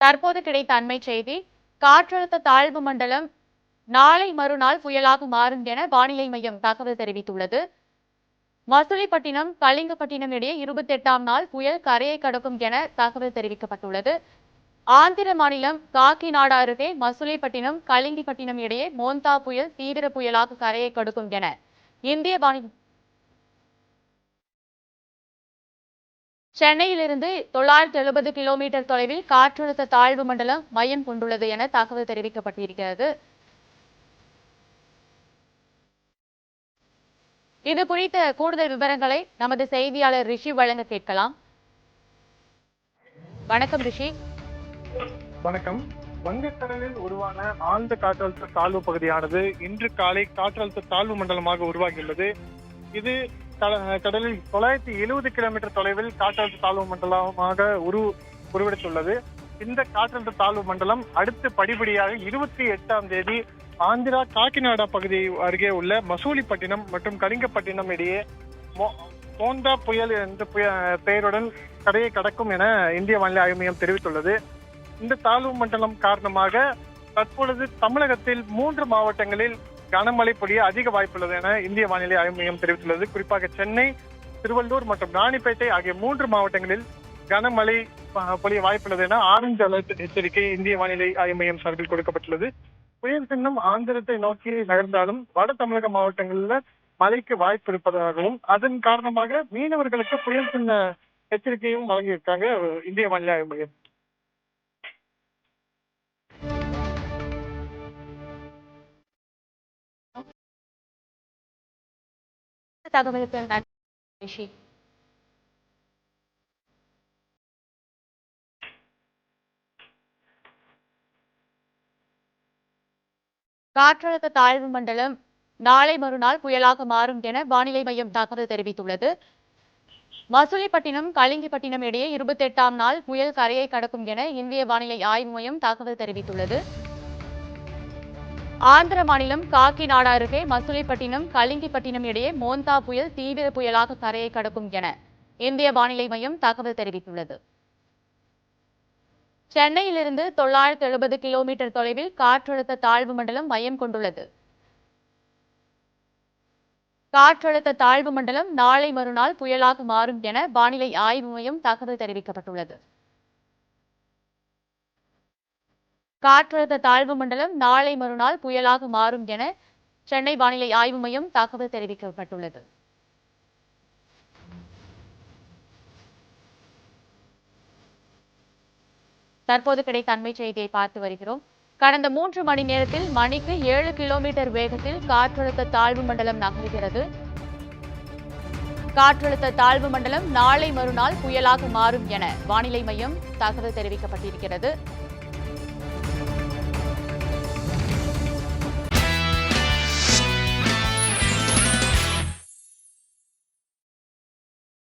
தற்போது கிடைத்த அண்மை செய்தி காற்றழுத்த தாழ்வு மண்டலம் நாளை மறுநாள் புயலாக மாறும் என வானிலை மையம் தகவல் தெரிவித்துள்ளது. மசுலிப்பட்டினம் கலிங்கப்பட்டினம் இடையே இருபத்தி எட்டாம் நாள் புயல் கரையை கடக்கும் என தகவல் தெரிவிக்கப்பட்டுள்ளது. ஆந்திர மாநிலம் காக்கிநாடா அருகே மசுலிப்பட்டினம் கலிங்கிப்பட்டினம் இடையே மோந்தா புயல் தீவிர புயலாக கரையை கடக்கும் என இந்திய வானி சென்னையிலிருந்து தொள்ளாயிரத்தி எழுபது கிலோமீட்டர் தொலைவில் காற்றழுத்த தாழ்வு மண்டலம் மையம் கொண்டுள்ளது என தகவல் தெரிவிக்கப்பட்டிருக்கிறது. இது குறித்த கூடுதல் விவரங்களை நமது செய்தியாளர் ரிஷி வழங்க கேட்கலாம். வணக்கம் ரிஷி. வணக்கம். வங்கக்கடலில் உருவான ஆழ்ந்த காற்றழுத்த தாழ்வு பகுதியானது இன்று காலை காற்றழுத்த தாழ்வு மண்டலமாக உருவாகியுள்ளது. இது கடலில் தொள்ளாயிரத்தி எழுபது கிலோமீட்டர் தொலைவில் காற்றழுத்த தாழ்வு மண்டலமாக உரு உருவெடுத்துள்ளது. இந்த காற்றழுத்த தாழ்வு மண்டலம் அடுத்து படிப்படியாக இருபத்தி எட்டாம் தேதி ஆந்திரா காக்கிநாடா பகுதி அருகே உள்ள மசூலிப்பட்டினம் மற்றும் கலிங்கப்பட்டினம் இடையே மோ- புயல் என்ற புய- பெயருடன் கரையை கடக்கும் என இந்திய வானிலை ஆய்வு மையம் தெரிவித்துள்ளது. இந்த தாழ்வு மண்டலம் காரணமாக தற்பொழுது தமிழகத்தில் மூன்று மாவட்டங்களில் கனமழை பொழிய அதிக வாய்ப்புள்ளது என இந்திய வானிலை ஆய்வு மையம் தெரிவித்துள்ளது. குறிப்பாக சென்னை திருவள்ளூர் மற்றும் ராணிப்பேட்டை ஆகிய மூன்று மாவட்டங்களில் கனமழை அஹ், பொழிய வாய்ப்புள்ளது என ஆரஞ்சு அலர்ட் எச்சரிக்கை இந்திய வானிலை ஆய்வு மையம் சார்பில் கொடுக்கப்பட்டுள்ளது. புயல் சின்னம் ஆந்திரத்தை நோக்கி நகர்ந்தாலும் வட தமிழக மாவட்டங்களில் மழைக்கு வாய்ப்பு இருப்பதாகவும் அதன் காரணமாக மீனவர்களுக்கு புயல் சின்ன எச்சரிக்கையும் வழங்கியிருக்காங்க இந்திய வானிலை ஆய்வு மையம். தகவலுக்கு நன்றி ரிஷி காற்றழுத்த தாழ்வு மண்டலம் நாளை மறுநாள் புயலாக மாறும் என வானிலை மையம் தகவல் தெரிவித்துள்ளது. மசூலிப்பட்டினம் கலிங்கிப்பட்டினம் இடையே இருபத்தி எட்டாம் நாள் புயல் கரையை கடக்கும் என இந்திய வானிலை ஆய்வு மையம் தகவல் தெரிவித்துள்ளது. ஆந்திர மாநிலம் காக்கிநாடா அருகே மசுலிப்பட்டினம் கலிங்கிப்பட்டினம் இடையே மோந்தா புயல் தீவிர புயலாக கரையை கடக்கும் என இந்திய வானிலை மையம் தகவல் தெரிவித்துள்ளது. சென்னையிலிருந்து தொள்ளாயிரத்து எழுபது கிலோமீட்டர் தொலைவில் காற்றழுத்த தாழ்வு மண்டலம் மையம் கொண்டுள்ளது. காற்றழுத்த தாழ்வு மண்டலம் நாளை மறுநாள் புயலாக மாறும் என வானிலை ஆய்வு மையம் தகவல் தெரிவிக்கப்பட்டுள்ளது. காற்றழுத்த தாழ்வு மண்டலம் நாளை மறுநாள் புயலாக மாறும் என சென்னை வானிலை ஆய்வு மையம் தகவல் தெரிவிக்கப்பட்டுள்ளது. தற்போது கிடைத்த அண்மை செய்தியை பார்த்து வருகிறோம். கடந்த மூன்று மணி நேரத்தில் மணிக்கு ஏழு கிலோமீட்டர் வேகத்தில் காற்றழுத்த தாழ்வு மண்டலம் நகர்கிறது. காற்றழுத்த தாழ்வு மண்டலம் நாளை மறுநாள் புயலாக மாறும் என வானிலை மையம் தகவல் தெரிவிக்கப்பட்டிருக்கிறது.